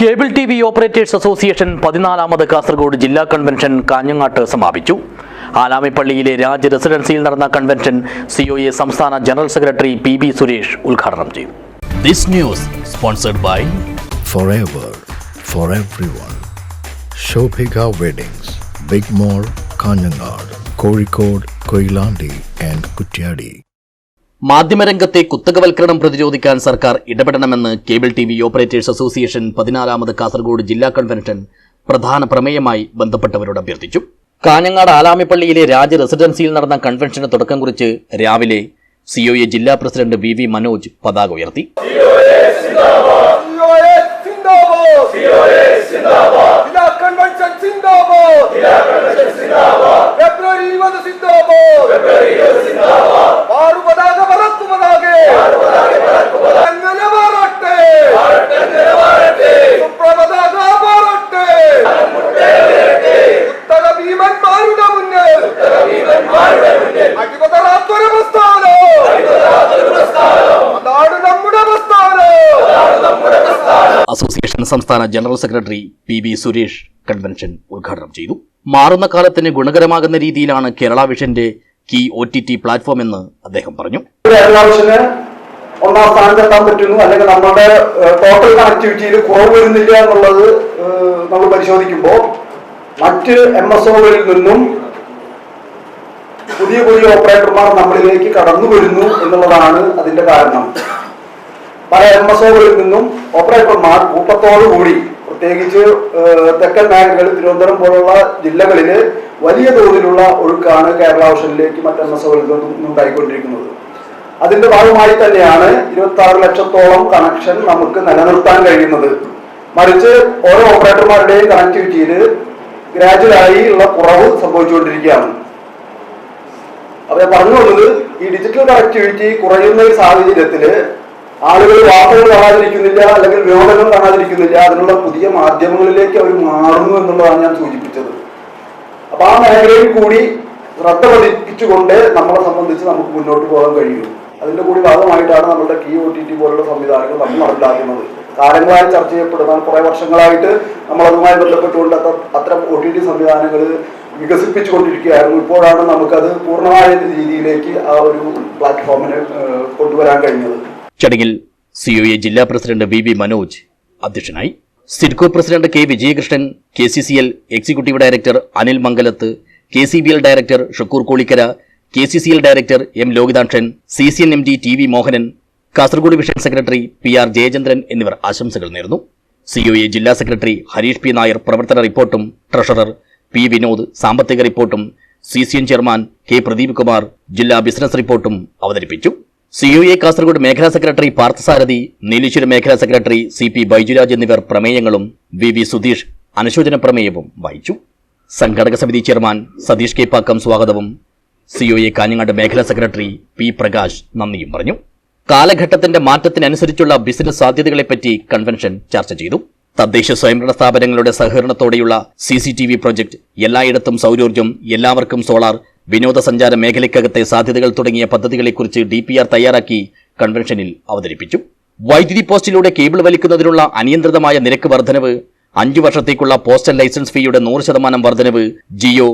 Cable T V operators association പതിനാലാമത് Kasaragod ജില്ലാ convention കാഞ്ഞങ്ങാട്ട് സമാപിച്ചു ആലാമിപ്പള്ളിയിലെ രാജ് റെസിഡൻസിയിൽ നടന്ന കൺവെൻഷൻ സിഒഎ സംസ്ഥാന general secretary P B Suresh ഉദ്ഘാടനം ചെയ്തു this news sponsored by forever for everyone. Shobhika Weddings, big mall Kanhangad Kozhikode Koilandi and Kutyadi. മാധ്യമരംഗത്തെ കുത്തകവൽക്കരണം പ്രതിരോധിക്കാൻ സർക്കാർ ഇടപെടണമെന്ന് cable T V operators association പതിനാലാമത് Kasaragod ജില്ലാ കൺവെൻഷൻ പ്രധാന പ്രമേയമായി ബന്ധപ്പെട്ടവരോട് അഭ്യർത്ഥിച്ചു. കാഞ്ഞങ്ങാട് ആലാമിപ്പള്ളിയിലെ രാജ റെസിഡൻസിയിൽ നടന്ന കൺവെൻഷന് തുടക്കം കുറിച്ച് രാവിലെ സിഒഎ ജില്ലാ പ്രസിഡന്റ് വി വി മനോജ് പതാക ഉയർത്തി. സംസ്ഥാന general secretary P B Suresh convention ഉദ്ഘാടനം ചെയ്തു. മാറുന്ന കാലത്തിന് ഗുണകരമാകുന്ന രീതിയിലാണ് Kerala വിഷന്റെ key O T T platform എന്ന് അദ്ദേഹം പറഞ്ഞു. ഒന്നാം സ്ഥാനത്തെത്താൻ പറ്റുന്നു. അല്ലെങ്കിൽ നമ്മുടെ ടോട്ടൽ കണക്ടിവിറ്റിയിൽ കുറവ് വരുന്നില്ല എന്നുള്ളത് നമ്മൾ പരിശോധിക്കുമ്പോൾ മറ്റ് എം എസ് ഒകളിൽ നിന്നും പുതിയ പുതിയ ഓപ്പറേറ്റർമാർ നമ്മളിലേക്ക് കടന്നു വരുന്നു എന്നുള്ളതാണ് അതിന്റെ കാരണം. പല എം എസ് ഒകളിൽ നിന്നും ഓപ്പറേറ്റർമാർ കൂട്ടത്തോടു കൂടി പ്രത്യേകിച്ച് തെക്കൻ മേഖലകൾ തിരുവനന്തപുരം പോലുള്ള ജില്ലകളിൽ വലിയ തോതിലുള്ള ഒഴുക്കാണ് കേരള ഓഷനിലേക്ക് മറ്റ് എം എസ് ഒകളിൽ നിന്നും ഉണ്ടായിക്കൊണ്ടിരിക്കുന്നത്. അതിന്റെ ഭാഗമായി തന്നെയാണ് ഇരുപത്തി ആറ് ലക്ഷത്തോളം കണക്ഷൻ നമുക്ക് നിലനിർത്താൻ കഴിയുന്നത്. മറിച്ച് ഓരോ ഓപ്പറേറ്റർമാരുടെയും കണക്ടിവിറ്റിയിൽ ഗ്രാജുവലായി ഉള്ള കുറവ് സംഭവിച്ചുകൊണ്ടിരിക്കുകയാണ്. അപ്പൊ പറഞ്ഞു വന്നത് ഈ ഡിജിറ്റൽ കണക്ടിവിറ്റി കുറയുന്ന ഈ സാഹചര്യത്തിൽ ആളുകൾ വാർത്തകൾ കാണാതിരിക്കുന്നില്ല അല്ലെങ്കിൽ വിനോദങ്ങൾ കാണാതിരിക്കുന്നില്ല. അതിനുള്ള പുതിയ മാധ്യമങ്ങളിലേക്ക് അവർ മാറുന്നു എന്നുള്ളതാണ് ഞാൻ സൂചിപ്പിച്ചത്. അപ്പൊ ആ മേഖലയിൽ കൂടി ശ്രദ്ധ പതിപ്പിച്ചുകൊണ്ട് നമ്മളെ സംബന്ധിച്ച് നമുക്ക് മുന്നോട്ട് പോകാൻ കഴിയും. അതിന്റെ കൂടി ഭാഗമായിട്ടാണ് നമ്മുടെ കീ ഒ ടി ടി പോലുള്ള സംവിധാനങ്ങൾ നമ്മൾ നടപ്പിലാക്കുന്നത്. കാലങ്ങളായി ചർച്ച ചെയ്യപ്പെടുന്ന കുറെ വർഷങ്ങളായിട്ട് നമ്മൾ അതുമായി ബന്ധപ്പെട്ടുകൊണ്ട് അത്ര ഒ ടി ടി സംവിധാനങ്ങൾ വികസിപ്പിച്ചുകൊണ്ടിരിക്കുകയായിരുന്നു. ഇപ്പോഴാണ് നമുക്കത് പൂർണമായ രീതിയിലേക്ക് ആ ഒരു പ്ലാറ്റ്ഫോമിനെ കൊണ്ടുവരാൻ കഴിഞ്ഞത്. ചടങ്ങിൽ സി ഒ എ ജില്ലാ പ്രസിഡന്റ് വി വി മനോജ് അധ്യക്ഷനായി. SIDCO president K Vijayakrishnan K C C L executive director Anil Mangalath K C B L director Shakkoor Kolikkara K C C L director M Lokithakshan C C N M D T V Mohanan Kasaragod Vision secretary P R Jayachandran എന്നിവർ ആശംസകൾ നേർന്നു. C O A ജില്ലാ secretary Harish P Nair പ്രവർത്തന റിപ്പോർട്ടും treasurer P Vinod സാമ്പത്തിക റിപ്പോർട്ടും C C N chairman K Pradeep Kumar ജില്ലാ business റിപ്പോർട്ടും അവതരിപ്പിച്ചു. സിഒഎ കാസർഗോഡ് മേഖലാ സെക്രട്ടറി പാർത്ഥസാരഥി നീലേശ്വരം മേഖലാ സെക്രട്ടറി സി പി ബൈജുരാജ് എന്നിവർ പ്രമേയങ്ങളും വി വി സുധീഷ് അനുശോചന പ്രമേയവും വായിച്ചു. സംഘടക സമിതി ചെയർമാൻ സതീഷ് കെ പാക്കം സ്വാഗതവും സി യു എ കാഞ്ഞങ്ങാട് മേഖലാ സെക്രട്ടറി പി പ്രകാശ് നന്ദിയും പറഞ്ഞു. കാലഘട്ടത്തിന്റെ മാറ്റത്തിനനുസരിച്ചുള്ള ബിസിനസ് സാധ്യതകളെപ്പറ്റി കൺവെൻഷൻ ചർച്ച ചെയ്തു. തദ്ദേശ സ്വയംഭരണ സ്ഥാപനങ്ങളുടെ സഹകരണത്തോടെയുള്ള C C T V project എല്ലായിടത്തും സൗരോർജം എല്ലാവർക്കും സോളാർ വിനോദസഞ്ചാര മേഖലയ്ക്കകത്തെ സാധ്യതകൾ തുടങ്ങിയ പദ്ധതികളെക്കുറിച്ച് ഡി പി ആർ തയ്യാറാക്കി കൺവെൻഷനിൽ അവതരിപ്പിച്ചു. വൈദ്യുതി പോസ്റ്റിലൂടെ കേബിൾ വലിക്കുന്നതിനുള്ള അനിയന്ത്രിതമായ നിരക്ക് വർധനവ് അഞ്ചു വർഷത്തേക്കുള്ള പോസ്റ്റൽ ലൈസൻസ് ഫീയുടെ നൂറ് ശതമാനം വർധനവ് ജിയോ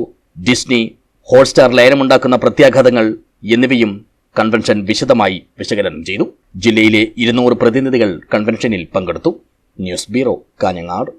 ഡിസ്നി ഹോട്ട്സ്റ്റാർ ലയനമുണ്ടാക്കുന്ന പ്രത്യാഘാതങ്ങൾ എന്നിവയും കൺവെൻഷൻ വിശദമായി വിശകലനം ചെയ്തു. ജില്ലയിലെ ഇരുന്നൂറ് പ്രതിനിധികൾ കൺവെൻഷനിൽ പങ്കെടുത്തു. News bureau Kanhangad.